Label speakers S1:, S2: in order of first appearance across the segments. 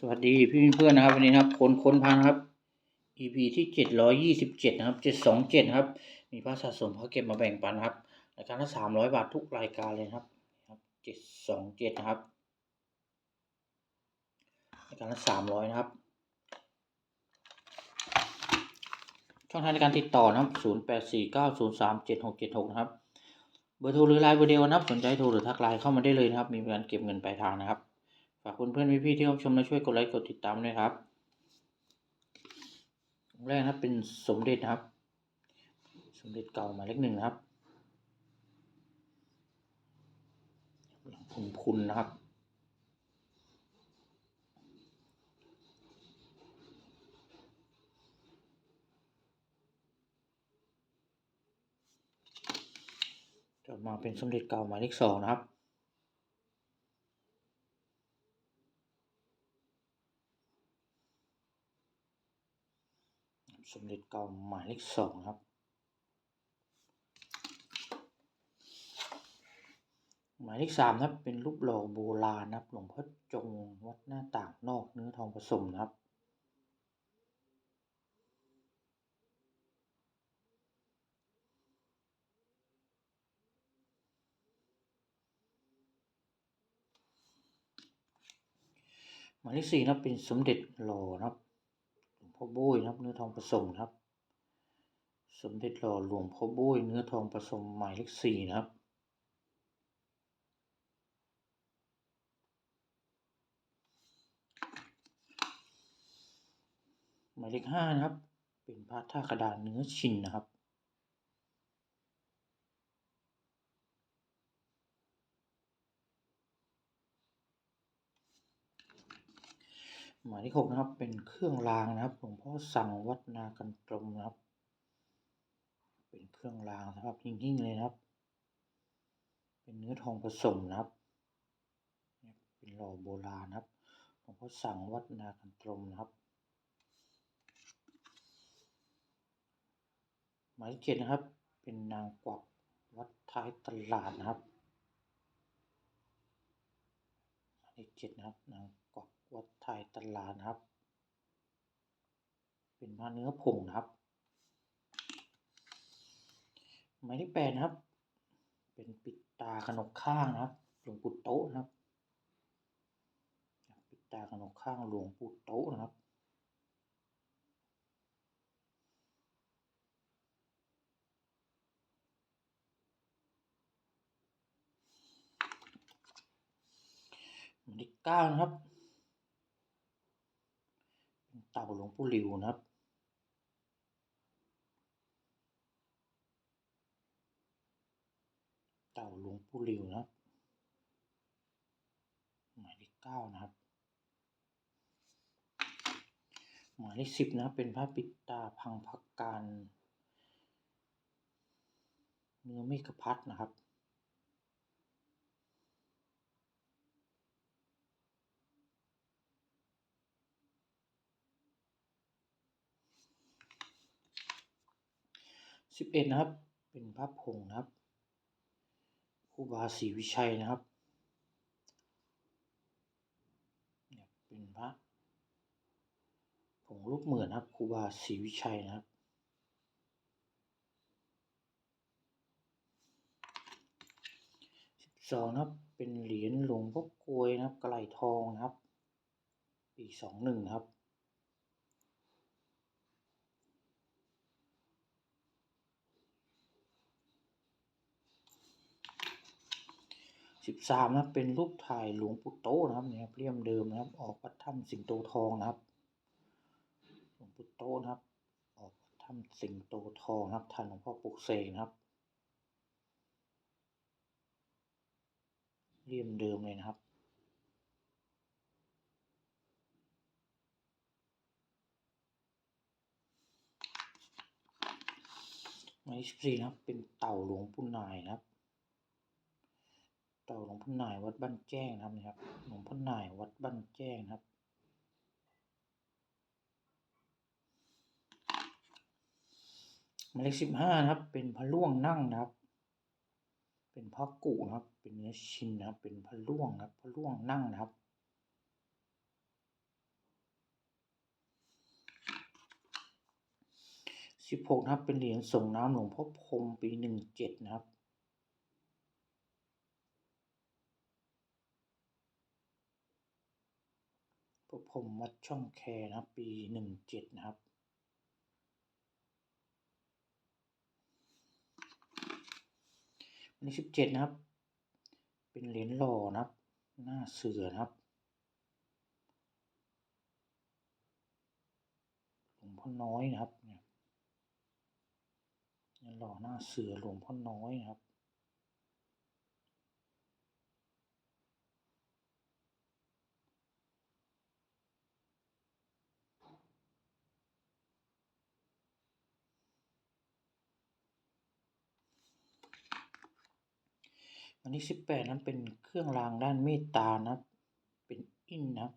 S1: สวัสดีพี่เพื่อนนะครับวันนี้นะครับคนค้นพันครับ EP ที่เจ็ดร้อยยี่สิบเจ็ดนะครับเจ็ดสองเจ็ดครับ มีพระสะสมเขาเก็บมาแบ่งปันครับรายการละสามร้อยบาททุกรายการเลยครับครับเจ็ดสองเจ็ดนะครับรายการละสามร้อยนะครับ ช่องทางในการติดต่อนะครับศูนย์แปดสี่เก้าศูนย์สามเจ็ดหกเจ็ดหกนะครับเบอร์โทรหรือไลน์เบอร์เดียวนะครับสนใจโทรหรือทักไลน์เข้ามาได้เลยนะครับ มีการเก็บเงินปลายทางนะครับ ฝากเพื่อนๆพี่ๆที่รับชมและช่วยกดไลค์กดติดตามด้วยครับองแรกนะครับเป็นสมเด็จนะครับ สมเด็จเก่าหมาเลขหนึ่งนะครับพุนพุนนะครับต่อมาเป็นสมเด็จเก่าหมาเลขสองนะครับ ส มเด็จเก่าหมายเลขสองครับหมายเลขสามนะครับเป็นรูปหล่อโบราณนะครับหลวงพ่อจงวัดหน้าต่างนอกเนื้อทองผสมนะครับ หมายเลขสี่นะครับเป็นสมเด็จหล่อนะครับ พ่อโบยนะครับ เนื้อทองผสมครับ สมเด็จหล่อหลวงพ่อโบยเนื้อทองผสมหมายเลขสี่นะครับหมายเลขห้านะครับ เป็นพระท่ากระดานเนื้อชินนะครับ หมายเลขหกนะครับ เป็นเครื่องรางนะครับหลวงพ่อสั่งวัดนากันตรมนะครับ เป็นเครื่องรางนะครับยิ่งๆเลยนะครับ เป็นเนื้อทองผสมนะครับ เป็นหล่อโบราณนะครับหลวงพ่อสั่งวัดนากันตรมนะครับ หมายเลขเจ็ดนะครับ เป็นนางกวักวัดท้ายตลาดนะครับ หมายเจ็ดนะครับนางกวักวัดไทยตลาดนะครับ เป็นผ้าเนื้อผงนะครับหมายเลขแปดนะครับ เป็นปิดตาขนกข้างนะครับ หลวงปู่โต๊ะนะครับ ปิดตาขนกข้างหลวงปู่โต๊ะนะครับ หมาย เก้านะครับเป็นเต่าหลวงปู่หลิวนะครับ เต่าหลวงปู่หลิวนะครับ หมายเลขเก้านะครับ หมายเลขสิบนะเป็นพระปิดตาพังพักการเนื้อเมฆพัดนะครับ สิบเอ็ดนะครับ เป็นพระผงนะครับครูบาศีวิชัยนะครับเนี่ยเป็นพระผงรูปเหมือนครับครูบาศรีวิชัยนะครับ สิบสองนะครับ เป็นเหรียญหลวงพ่อกลวยนะครับกระไหลทองนะครับ ปีสองหนึ่งครับ สิบสามนะเป็นรูปถ่ายหลวงปู่โตนะครับเนี่ยครับเลี่ยมเดิมนะครับ ออกวัดถ้ำสิงโตทองนะครับ หลวงปู่โตนะครับ ออกวัดถ้ำสิงโตทองนะครับท่านหลวงพ่อปลุกเสกนะครับเลี่ยมเดิมเลยนะครับหมายเลขสิบสี่นะครับ เป็นเต่าหลวงปู่นายนะครับาหลวงพ่อหน่ายวัดบ้านแจ้งนะครับ หลวงพ่อหน่ายวัดบ้านแจ้งครับ หมายเลขสิบห้านะครับ เป็นพระล่วงนั่งนะครับ เป็นพระกุนะครับ เป็นเนื้อชินนะครับ เป็นพระล่วงนะครับ พระล่วงนั่งนะครับสิบหกนะครับ เป็นเหรียญส่งน้ำหลวงพ่อพรมปีหนึ่งเจ็ดนะครับ พระพรหมวัดช่องแคนะครับปีหนึ่งเจ็ดนะครับ วันที่สิบเจ็ดนะครับ เป็นเหรียญหล่อนะครับ หน้าเสือนะครับหลวงพ่อน้อยนะครับเนี่ยเหรียญหล่อหน้าเสือหลวงพ่อน้อยนะครับ วันที่สิบแปดนั้นเป็นเครื่องรางด้านเมตตานะครับ เป็นอินนะครับ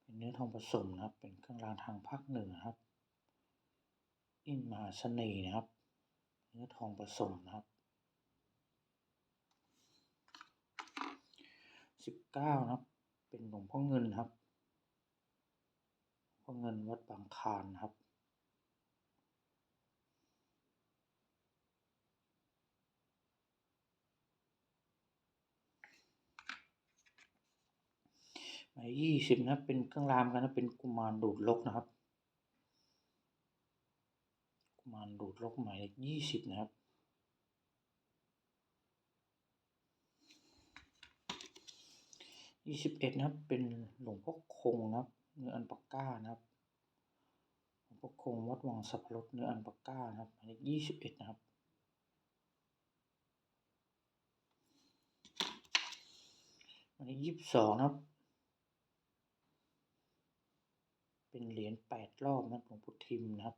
S1: เป็นเนื้อทองผสมนะครับ เป็นเครื่องรางทางภาคเหนือนะครับ อินมหาเสน่ห์นะครับ เนื้อทองผสมนะครับสิบเก้านะครับ เป็นหลวงพ่อเงินนะครับ หลวงพ่อเงินวัดบางคานนะครับ ยยี่สิบนะเป็นเครื่องรางกันนะเป็นกุมารดูดลกนะครับ กุมารดูดลกหมายเลขยี่สิบนะครับยี่สิบเอ็ดนะครับเป็นหลวงพ่อคงนะครับเนื้ออันปากก้านะครับหลวงพ่อคงวัดวังสับรดเนื้ออันปากก้านะครับหมายเลขยี่สิบเอ็ดนะครับหมายเลขยี่สิบสองนะครับ เป็นเหรียญแปดรอบนะหลวงปู่ทิมนะครับ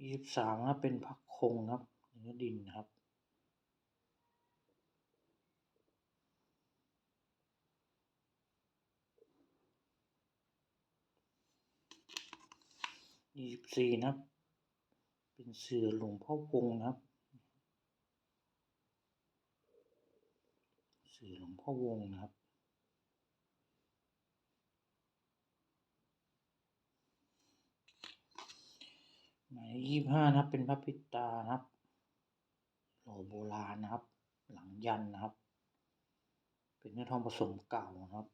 S1: ยี่สิบสามนะครับเป็นพักคงครับเนื้อดินครับยี่สิบสี่นะครับ เป็นเสือหลวงพ่อวงนะครับ เสือหลวง พ่อวงนะครับ หมายยี่ห้านะครับ เป็นพระปิตานะครับ หล่อโบราณนะครับ หลังยันนะครับ เป็นเนื้อทองผสมเก่านะครับ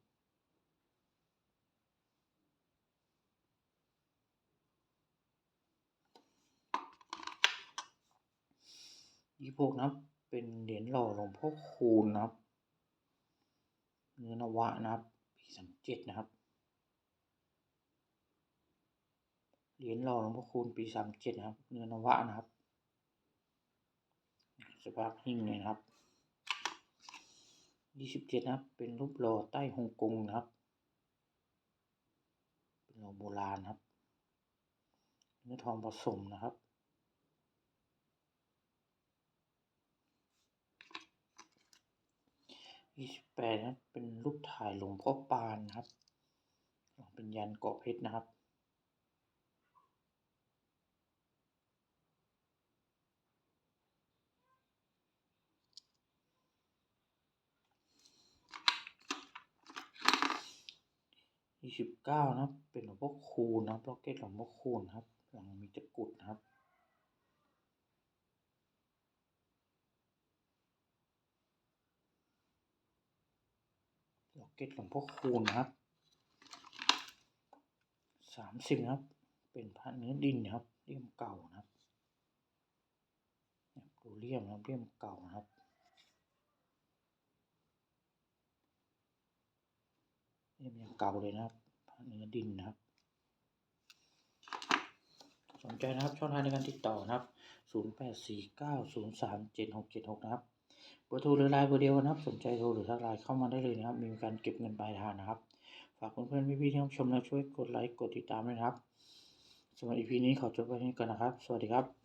S1: ยี่หกนะครับ เป็นเหรียญหล่อหลวงพ่อคูณนะครับ เนื้อนวะนะครับปีสามเจ็ดนะครับ เหรียญหล่อหลวงพ่อคูณปีสามเจ็ดนะครับ เนื้อนวะนะครับ สภาพหิ้งเลยนะครับยี่สิบเจ็ดนะครับ เป็นรูปหล่อใต้ฮ่องกงนะครับ เป็นหล่อโบราณครับ เนื้อทองผสมนะครับ ยี่สิบแปดนะครับ เป็นรูปถ่ายหลวงพ่อปานนะครับ เป็นยันเกาะเพชรนะครับ ยี่สิบเก้านะครับ เป็นหลวงพ่อคูณนะครับล็อกเก็ตหลวงพ่อคูณนะครับ หลังมีตะกุดนะครับ กเก็ตหลวงพ่อคูณนะครับสามสิบนะครับ เป็นพระเนื้อดินนะครับเลี่ยมเก่านะครับดูเลี่ยมนะครับเลี่ยมเก่านะครับเลี่ยมยังเก่าเลยนะครับพระเนื้อดินนะครับ สนใจนะครับช่องทางในการติดต่อนะครับ 0849037676 นะครับ บอร์โทรหรือไลน์เบอร์เดียวกันะครับ สนใจโทรหรือทักไลน์เข้ามาได้เลยนะครับ มีการเก็บเงินปลายทางนะครับ ฝากเพื่อนๆพี่ๆที่รับชมและช่วยกดไลค์กดติดตามด้วยนะครับสำหรับอีพีนี้ขอจบไว้ที่นี้ก่อนนะครับ สวัสดีครับ